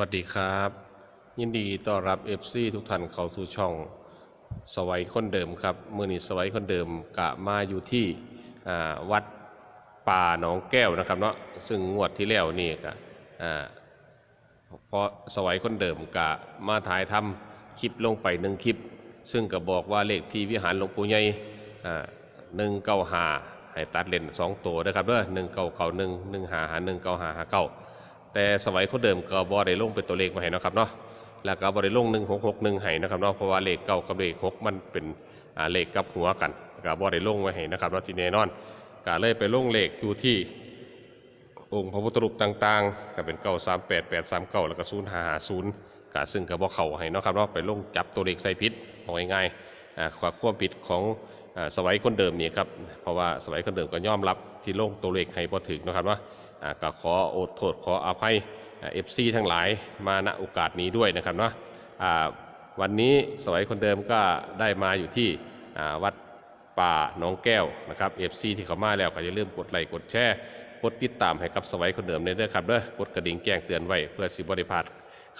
วัสดีครับ ยินดีต้อนรับ FC ทุกท่านเข้าสู่ช่อง สวัยคนเดิมครับมือนี้สวัยคนเดิมกะมาอยู่ที่วัดป่าหนองแก้วนะครับเนาะซึ่งงวดที่แล้วนี่กะเพราะสวัยคนเดิมกะมาถ่ายทำคลิปลงไปหนึ่งคลิป ซึ่งก็บอกว่าเลขที่วิหารหลวงปู่ใหญ่หนึ่งเก้าหาให้ตัดเลนสองตัวนะครับเด้อหนึ่งเก้าเก้าหนึ่งหนึ่งหาหาหนึ่งเก้าหาหาเก้า แต่สมัยคนเดิมก็บ่ได้ลงเป็นตัวเลขมาให้นะครับเนาะแล้วก็บ่ได้ลง1 6 6 1ให้นะครับเนาะเพราะว่าเลขเก้ากับเลข6มันเป็นเลขกับหัวกันก็บ่ได้ลงไว้ให้นะครับเนาะที่แน่นอนก็เลยไปลงเลขอยู่ที่องค์พระพุทธรูปต่างๆก็เป็น938 839แปดแปดสามเก้าแล้วก็0550ก็ซึ่งก็บ่เข้าให้นะครับเนาะไปลงจับตัวเลขใส่ผิดเอาง่ายๆอ่าความผิดของสมัยคนเดิมนี่ครับเพราะว่าสมัยคนเดิมก็ยอมรับที่ลงตัวเลขให้บ่ถึกเนะครับเนาะอ่า ก็ขออดโทษขออภัยเอฟซีทั้งหลายมาณโอกาสนี้ด้วยนะครับเนาะอ่าวันนี้สวัยคนเดิมก็ได้มาอยู่ที่วัดป่าหนองแก้วนะครับเอฟซีที่เขามาแล้วก็อย่าลืมกดไลค์กดแชร์กดติดตามให้กับสวัยคนเดิมในเด้อครับเด้อกดกระดิ่งแจ้งเตือนไว้เพื่อสิบริพาด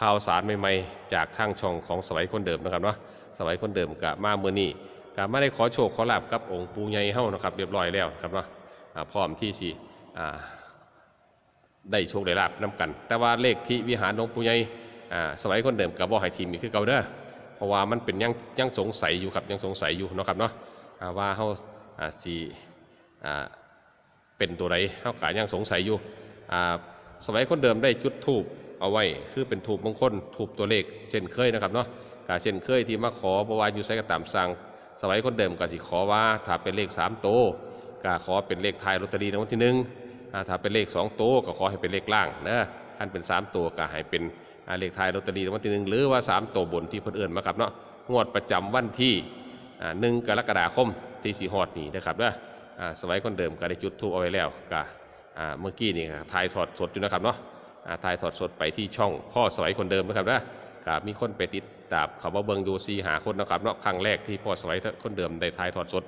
ข่าวสารใหม่ๆ จากทางช่องของสวัยคนเดิมนะครับเนาะสวัยคนเดิมก็มาเมื่อนี้ก็ไม่ได้ขอโชคขอลาบกับองค์ปูใหญ่เฮ้านะครับเรียบร้อยแล้วครับเนาะอ่าพร้อมที่สิอ่ ได้โชคได้ลาบน้กัน แต่ว่าเลขที่วิหารหลวงปู่ใหญ่สมัยคนเดิมกับบ่ให้ทีมีคือเก่าเด้อเพราะว่ามันเป็นยังยังสงสัยอยู่ครับยังสงสัยอยู่เนาะครับเนาะว่าเฮาสิอ่เป็นตัวใดเฮากะยังสงสัยอยู่สมัยคนเดิมได้จุดทูบเอาไว้คือเป็นทูบมงคลทูบตัวเลขเช่นเคยนะครับเนาะกาเช่นเคยที่มาขอเพระว่าอยู่ไสก็ตามสั่งสมัยคนเดิมก็สิขอว่าถ้าเป็นเลขสามโตวก็ขอเป็นเลขไทยลอตเตอรี่ในวันที่หนึ่ง ถ้าเป็นเลข2ตัวก็ขอให้เป็นเลขล่างนะท่านเป็น3ตัวก็ให้เป็นเลขท้ายลอตเตอรี่รางวัลที่หนึ่งหรือว่า3ตัวบนที่เพิ่นเอื่นมาครับเนาะงวดประจำวันที่หนึ่งกรกฎาคมที่สีฮอดนี่นะครับเด้ออ่าสมัยคนเดิมก็ได้จุดทูบเอาไว้แล้วก็เมื่อกี้นี่ก็ถ่ายสดสดอยู่นะครับเนาะอ่าถ่ายสดสดไปที่ช่องพ่อสมัยคนเดิมนะครับเด้อก็มีคนไปติดตามเขามาเบิงดูซีหาคนนะครับเนาะครั้งแรกที่พ่อสมัยคนเดิมได้ถ่ายทอดสด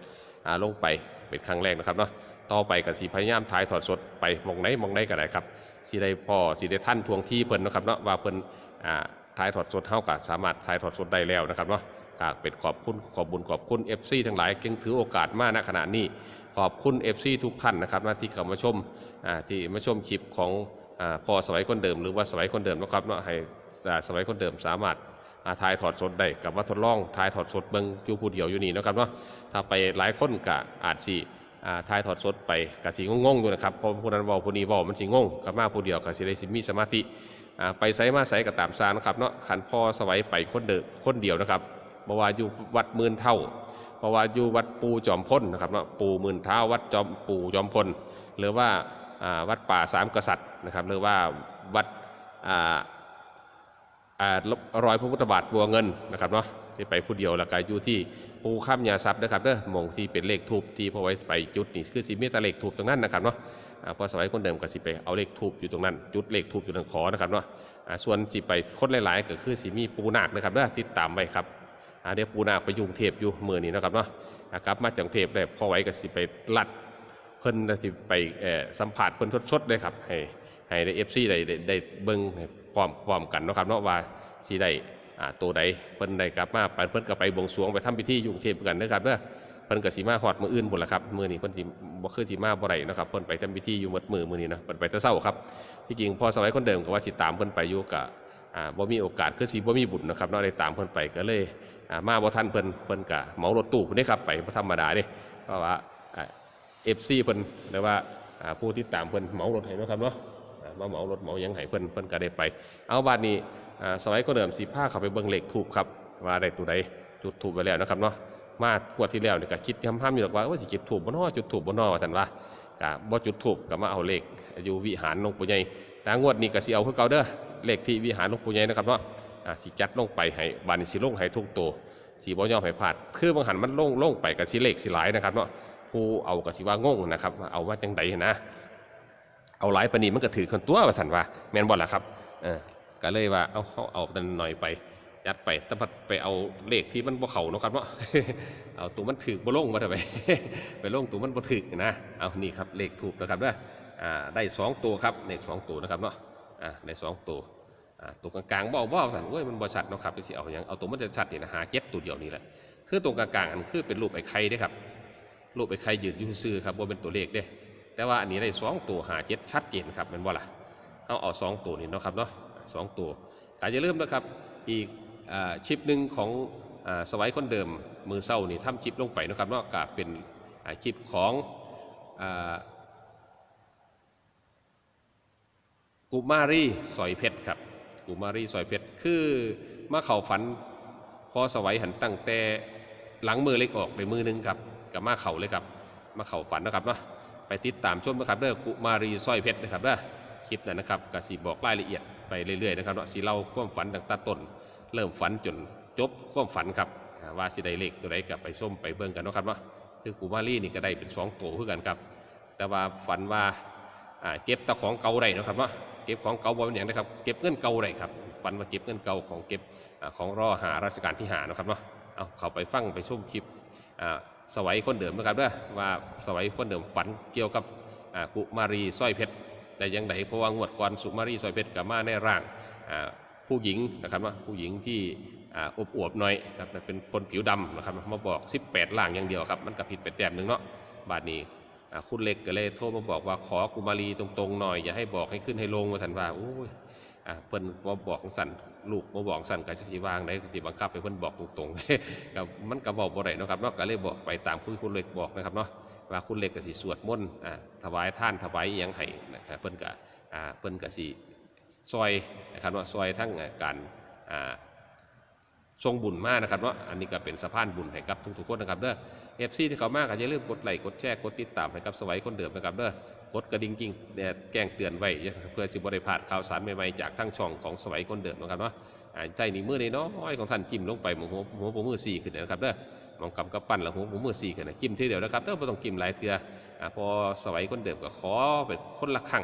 อาลงไปเป็นครั้งแรกนะครับเนาะต่อไปกับสีพยายามถ่ายถอดสดไปมองไหนมองไหนก็ได้ครับสีได้พ่อสีได้ท่านทวงที่เพิ่นนะครับเนาะว่าเพิ่นอ่าถ่ายถอดสดเท่ากับสามารถถ่ายถอดสดได้แล้วนะครับเนาะก็เป็นขอบคุณขอบบุญขอบคุณ FC ทั้งหลายจึงถือโอกาสมาณขณะนี้ ขอบคุณ FC ทุกท่านนะครับนะที่เข้ามาชมอ่าที่มาชมคลิปของอ่าพอสมัยคนเดิม หรือว่าสมัยคนเดิมนะครับเนาะให้สมัยคนเดิมสามารถ อาถ่ายถอดสดได้กับว่าทดลองถ่ายถอดสดเบิ่งอยู่ผู้เดียวอยู่นี่นะครับเนาะถ้าไปหลายคนก็อาจสิอ่ายทอดสดไปกะสีงงๆอยู่นะครับเพราะผู้นั้นว้าผู้นี้ว้ามันสิงงกับมาผู้เดียวกะสิได้สิมีสมาธิไปไสมาไสก็ตามซานะครับเนาะขันพ่อสวัยไปคนเดิมคนเดียวนะครับเพราะว่าอยู่วัดหมื่นเท่าเพราะว่าอยู่วัดปูจอมพ้นนะครับเนาะปูหมื่นเท้าวัดจอมปูจอมพลหรือว่าวัดป่าสามกษัตริย์นะครับหรือว่าวัดอ่า รอยพระพุทธบาทบัวเงินนะครับเนาะที่ไปผู้เดียวแล้วก็อยู่ที่ปูข้ามยาซับนะครับเด้อมองที่เป็นเลขทูบที่พอไว้ไปจุดนี่คือสีเมตตาเลขทูบตรงนั้นนะครับเนาะพอสมัยคนเดิมก็สิไปเอาเลขทูบอยู่ตรงนั้น จุดเลขทูบอยู่ตรงขอนะครับเนาะส่วนสิไปคนหลายๆ ก็คือสีมีปูนาคนะครับเด้อติดตามไว้ครับเดี๋ยวปูนาคไปยุงเทพอยู่มือนี้นะครับเนาะกลับมาจากเทพได้พอไว้ก็สิไปลัดเพิ่นสิไปสัมผัสเพิ่นสดๆเลยครับให้ให้ได้เอฟซีได้ได้เบิ่ง พร้อมพร้อมกันเนาะครับเนาะว่าสิได้ตัวใดเพิ่นได้กลับมาไปเพิ่นก็ไปบวงสรวงไปทำพิธีอยู่กรุงเทพกันเด้อครับเด้อเพิ่นก็สิมาฮอดมืออื่นพุ่นล่ะครับมือนี้เพิ่นสิบ่คือสิมาบ่ได้เนะครับเพิ่นไปทำพิธีอยู่หมดมือมือนี้นะเพิ่นไปแต่เช้าครับที่จริงพอสมัยคนเดิมก็ว่าสิตามเพิ่นไปอยู่ก็อ่าบ่มีโอกาสคือสิบ่มีบุญนะครับเนาะได้ตามเพิ่นไปก็เลยมาบ่ทันเพิ่นเพิ่นก็เหมารถตู้พุ่นเด้ครับไปบ่ธรรมดาเด้เพราะว่าเอฟซีเพิ่นหรือว่าผู้ที่ตามเพิ่นเหมารถให้เนะครับเนาะ มาเหมารถเหมายังให้เพิ่นเพิ่นก็ได้ไป เอาบาดนี้สมัยก็เดิมสีผ้าเข้าไปเบิ่งเหลขถูกครับว่าได้ตัวใดจุดถูกไปแล้วนะครับเนาะมากวดที่แล้วเนี่ยก็คิดทำห้ามอยู่หรอกว่าว่าสิจุดถูกบ่เนาะจุดถูกบ่เนาะว่าซั่นว่าก็บ่จุดถูกก็มาเอาเลขอยู่วิหารหลวงปู่ใหญ่แต่งวดนี้ก็สิเอาคือเก่าเด้อเลขที่วิหารหลวงปู่ใหญ่นะครับเนาะอ่าสิจัดลงไปให้บานี้สิลงให้ทุกตัวสิบ่ยอมให้พลาดคือบางหันมันลงลงไปก็สิเลขสิหลายนะครับเนาะผู้เอากสิว่างงนะครับเอาว่าจังใดนะ เอาหลายปานนีมันก็ถือคนตัวว่าสันว่าแม่นบ่ล่ะครับเออก็เลยว่าเอาเอาเอาแต่หน่อยไปยัดไปแต่พัดไปเอาเลขที่มันบ่เข้าเนาะครับเนาะเอาตัวมันถือบ่ลงมาทำไมไปลงตัวมันบ่ถือนะเอานี่ครับเลขถูกนะครับเด้ออ่าได้สองตัวครับเลขสองตัวนะครับเนาะอ่าได้สองตัวอ่าตัวกลางๆบ่บ่สั่นโอ้ยมันบ่ชัดเนาะครับสิเอาหยังเอาตัวมันจะชัดนี่นะหาเจ็ดตัวเดียวนี่แหละคือตรงกลางๆอันคือเป็นรูปไอ้ไข่เด้ครับรูปไอ้ไข่ยืนอยู่ซื่อครับบ่าเป็นตัวเลขเด้ แต่ว่าอันนี้ได้สองตัวหาเจ็ดชัดเจนครับแมันบ่ล่ะเอาเอาสองตัวนี่เนาะครับเนาะสองตัวแต่อย่าลืมนะครับอีกอชิปหนึ่งของอสวัยคนเดิมมือเศร้านี่ทำชิปลงไปนะครับเนาะก็เป็นชิปของอกุมารีสอยเพชรครับกุมารีสอยเพชรคือมาเข่าฝันพอสวัยหันตั้งแต่หลังมือเล็กออกในมือหนึงครับกับมาเข่าเลยครับมาเข่าฝันนะครับเนาะ ไปติดตามชมนะครับเด้อกุมารีสร้อยเพชรนะครับเด้อคลิปนั้นนะครับกสิบอกรายละเอียดไปเรื่อยๆนะครับเนาะสิเล่าความฝันตั้งแต่ต้น เริ่มฝันจนจบความฝันครับว่าสิได้เลขตัวใดกับไปส้มไปเบิ่งกันนะครับเนาะคือกุมารีนี่ก็ได้เป็นสองตัวเพื่อกันครับ แต่ว่าฝันว่าเก็บแตะของเก่าได้เนะครับเนาะเก็บของเก่าบ่เป็นอย่างนะครับเก็บเงินเก่าได้ครับฝันว่าเก็บเงินเก่าของเก็บของรอหาราชการที่หานะครับเนาะเอาเข้าไปฟังไปชมคลิปอ่า สวัยคนเดิมนะครับเด้อว่าสวัยคนเดิมฝันเกี่ยวกับกุมารีสร้อยเพชรได้ยังไงเพราะว่างวดก่อนสุมารีสร้อยเพชรกับมาในร่างผู้หญิงนะครับว่าผู้หญิงที่อบอวบๆหน่อยครับเป็นคนผิวดำนะครับมาบอก 18ล่างอย่างเดียวครับมันก็ผิดไปแต้มหนึ่งเนาะบาดนี้คุณเล็กก็เลยโทรมาบอกว่าขอกุมารีตรงๆหน่อยอย่าให้บอกให้ขึ้นให้ลงมาทันว่าโอ้ยอ่า เพิ่นบ่บอกสั่นลูกบ่บอกสั่นก็สิวางได้ที่บังคับไปเพิ่นบอกตรงๆก็มันก็บอกบ่ได้นะครับเนาะก็เลยบอกไปตามคุณคุณเล็กบอกนะครับเนาะว่าคุณเล็กก็สิสวดมนต์อ่าถวายท่านถวายอิหยังไห้นะครับเพิ่นก็อ่าเพิ่นก็สิซอยนะครับเนาะซอยทั้งการอ่า ทรงบุญมากนะครับเนาะอันนี้ก็เป็นสะพานบุญให้กับทุกๆคนนะครับเด้อ FC ที่เขามากก็อย่าลืมกดไลค์กดแชร์กดติดตามให้กับสวัยคนเดิมนะครับเด้อกดกระดิ่งกิ้งแดดแจ้งเตือนไว้เพื่อสิบริพลาดข่าวสารใหม่ๆจากทั้งช่องของสวัยคนเดิมนะครับเนาะอ่าใจนี่มือน้อยของท่านจิ้มลงไปหมูหัวหัวมือสี่ขึ้นนะครับเด้อมองกำกับปั้นแล้วหัวหัวมือสี่ขึ้นนะจิ้มทีเดียวนะครับเด้อไม่ต้องจิ้มหลายเทื่ออ่าพอสวัยคนเดิมก็ขอเป็นคนละครั้ง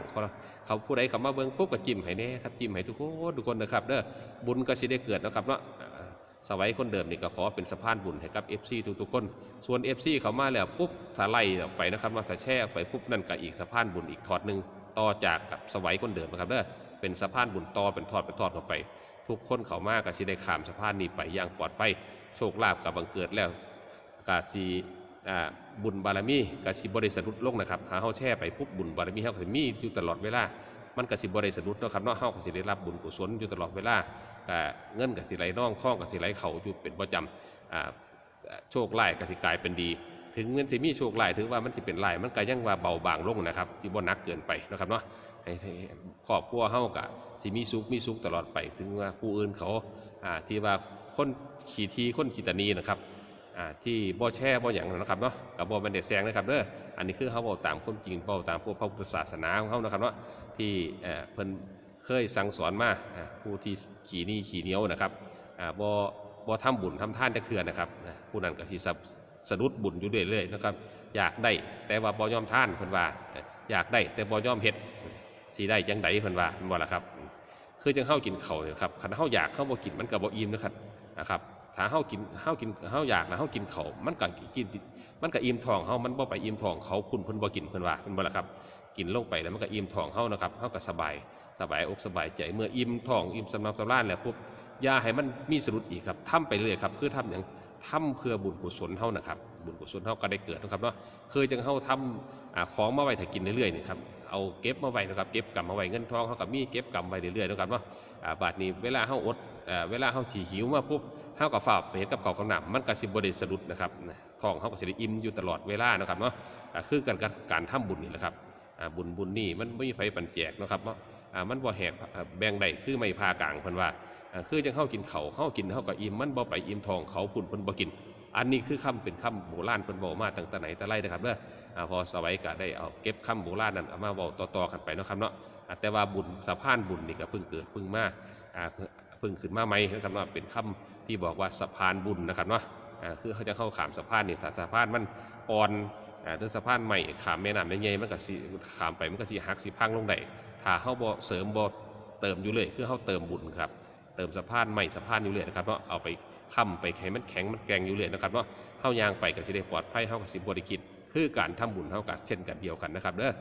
เขาผู้ใดเขามาเบิ่งปุ๊บก็จิ้มให้แน่ครับจิ้มให้ทุกคนทุกคนนะครับเด้อบุญก็สิได้เกิดนะครับเนาะ สวัยคนเดิมนี่ก็ขอเป็นสะพานบุญให้กับ FC ทุกๆคน ส่วน FC เขามาแล้วปุ๊บถ้าไล่ออกไปนะครับว่าถ้าแช่ไปปุ๊บนั่นก็อีกสะพานบุญอีกทอดหนึ่งต่อจากกับสวัยคนเดิมนะครับเด้อเป็นสะพานบุญต่อเป็นทอดเป็นทอดเข้าไป ทุกคนเขามาก็สิได้ขามสะพานนี้ไปอย่างปลอดภัยโชคลาภกับบังเกิดแล้วกาสีบุญบารมีกาสิบริสรุดลงนะครับหาเฮาแช่ไปปุ๊บบุญบารมีเฮาก็สิมีอยู่ตลอดเวลา มันก็สิบริสรุดเนาะครับเนาะเฮาก็สิได้รับบุญกุศลอยู่ตลอดเวลาก็เงินก็สิไหลน่องท่องก็สิไหลเขาอยู่เป็นประจำโชคไล่ก็สิกลายเป็นดี ถึงมันสิมีโชคไล่ถึงว่ามันสิเป็นไล่มันก็ยังว่าเบาบางลงนะครับสิบ่นักเกินไปนะครับเนาะครอบครัวเฮาก็สิมีสุขมีสุขตลอดไป ถึงว่าผู้อื่นเขาที่ว่าคนขี่ทีคนกิตานีนะครับ ที่บ่แช่บ่หยังนะครับเนาะกับบ่แม่นได้แซงนะครับเด้ออันนี้คือเฮาเว้าตามความจริงเว้าตามพวกพระพุทธศาสนาของเฮานะครับเนาะที่เพิ่นเคยสั่งสอนมาผู้ที่ขี่นี้ขี่เหนียวนะครับอ่าบ่บ่ทำบุญทำท่านจะเคื่อนนะครับผู้นั้นก็สิสับสะดุดบุญอยู่เรื่อยๆนะครับ อยากได้แต่ว่าบ่ยอมท่านเพิ่นว่าอยากได้แต่บ่ยอมเฮ็ดสิได้จังไดเพิ่นว่าม่นบ่ล่ะครับ คือจังเฮากินเขาเนี่ยครับคันเฮาอยากเฮาบ่กินมันก็บ่อิ่มนะครับนะครับ ถ้าเฮากินเฮากินเฮาอยากแล้วเฮากินเขามันก็กิน มันก็อิ่มท้องเฮามันบ่ไปอิ่มท้องเขาคุณเพิ่นบ่กินเพิ่นว่าแม่นบ่ล่ะครับ กินลงไปแล้วมันก็อิ่มท้องเฮานะครับเฮาก็สบายสบายอกสบายใจเมื่ออิ่มท้องอิ่มสำรับสำราญแล้วปุ๊บอย่าให้มันมีสรุดอีกครับทำไปเรื่อยครับคือทำอย่างทำเพื่อบุญกุศลเท่านะครับ บุญกุศลเท่าก็ได้เกิดนะครับเนาะเคยจังเฮาทำของมาไว้ถ้ากินเรื่อยๆนี่ครับเอาเก็บมาไว้นะครับเก็บกำมาไว้เงินทองเขากับมีเก็บกำไว้เรื่อยๆนะครับเนาะอ่าบาดนี้เวลาเฮาอดเวลาเฮาสิหิวมาปุ๊บ เฮาก็ฝาไปเฮ็ดกับเข้าวกับน้ำมันก็สิบ่ได้สะดุดนะครับท้องเฮาก็สิได้อิ่มอยู่ตลอดเวลานะครับเนาะคือการการทำบุญนี่แหละครับบุญบุญนี่มันไม่มีไผปันแจกนะครับเนาะมันบ่แหกแบ่งได้คือไม่พากลางเพิ่นว่าคือจังเข้ากินเขาเข้ากินเข้ากับอิ่มมันบ่ไปอิ่มทองเขาพุ่นเพิ่นบ่กิน อันนี้คือคำเป็นคำโบราณเพิ่นบอกมาตั้งแต่ไหนแต่ไรนะครับเด้ออ่าพอสวัยก็ได้เอาเก็บคำโบราณนั้นเอามาเว้าต่อๆกันไปนะครับเนาะแต่ว่าบุญสะพานบุญนี่ก็เพิ่งเกิดเพิ่งมา พิ่งขึ้นมาใหมนะครับเนาเป็นคำที่บอกว่าสะพานบุญนะครับเนาะอ่าคือเขาจะเข้าขามสะพานนี่สะพานมันอ่อนอ่าหรือสะพานใหม่ขามแม่น้ำใหญ่ๆมันก็สิขามไปมันก็สิหักสิพังลงได้ถ้าเฮาบ่เสริมบ่เติมอยู่เลยคือเฮาเติมบุญครับเติมสะพานใหม่สะพานอยู่เรื่อยนะครับเนาะเอาไปค้ำไปให้มันแข็งมันแกร่งอยู่เรื่อยนะครับเนาะเฮายางไปก็สิได้ปลอดภัยเฮาก็สิบ่ได้คิดคือการทำบุญเฮาก็เช่นกันเดียวกันนะครับเด้อ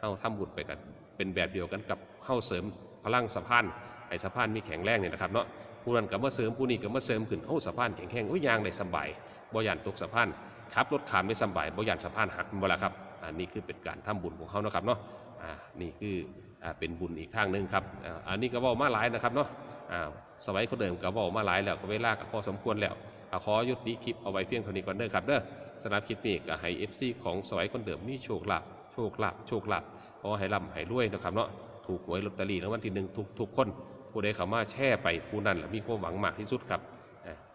เฮาทำบุญไปกันเป็นแบบเดียวกันกับเฮาเสริมพลังสะพาน ให้สะพานมีแข็งแรงเนี่ยนะครับเนาะผู้นั้นก็มาเสริมผู้นี้ก็มาเสริมขึ้นโอ้สะพานแข็งแรงโอ้ยยางได้สบายบ่ยานตกสะพานขับรถขามได้สบายบ่ยานสะพานหักบ่ละครับอันนี้คือเป็นการทำบุญของเขานะครับเนาะอ่านี่คืออ่าเป็นบุญอีกทางหนึ่งครับอ่าอันนี้ก็ว้ามาหลายนะครับเนาะอ่าสมัยคนเดิมก็ว้ามาหลายแล้วก็เวลาก็พอสมควรแล้วขอยุติคลิปเอาไว้เพียงเท่านี้ก่อนเด้อครับเด้อสำหรับคลิปนี้ก็ให้ FC ของสมัยคนเดิมมีโชคลาภโชคลาภโชคลาภขอให้ร่ำให้รวยนะครับเนาะถูกหวยลอตเตอรี่รางวัลที่หนึ่งทุกทุกคน ผู้ใดเขามาแช่ไปผู้นั้นแหละมีความหวังมากที่สุดครับ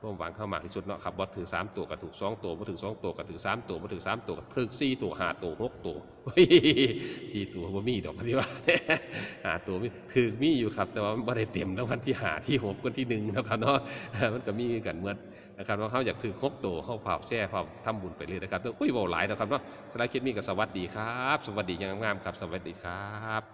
ความหวังเข้ามากที่สุดเนาะครับบ่ถือ3ตัวก็ถูก2ตัวบ่ถือ2ตัวก็ถือ3ตัวบ่ถือ3ตัวก็ถือ4ตัว5ตัว6ตัวสี่ตัวบ่มีดอกที่ว่าหาตัวมีคือมีอยู่ครับ แต่ว่ามันบ่ได้เต็มรางวัลที่หาที่หกกันที่หนึ่งนะครับเนาะมันก็มีกันเหมือนนะครับว่าเขาอยากถือครบตัวเขาฝากแช่ฝากทำบุญไปเลยนะครับแต่อุ้ยเว้าหลายนะครับเนาะสำหรับคลิปนี้ก็สวัสดีครับ สวัสดีงามๆครับ สวัสดีครับ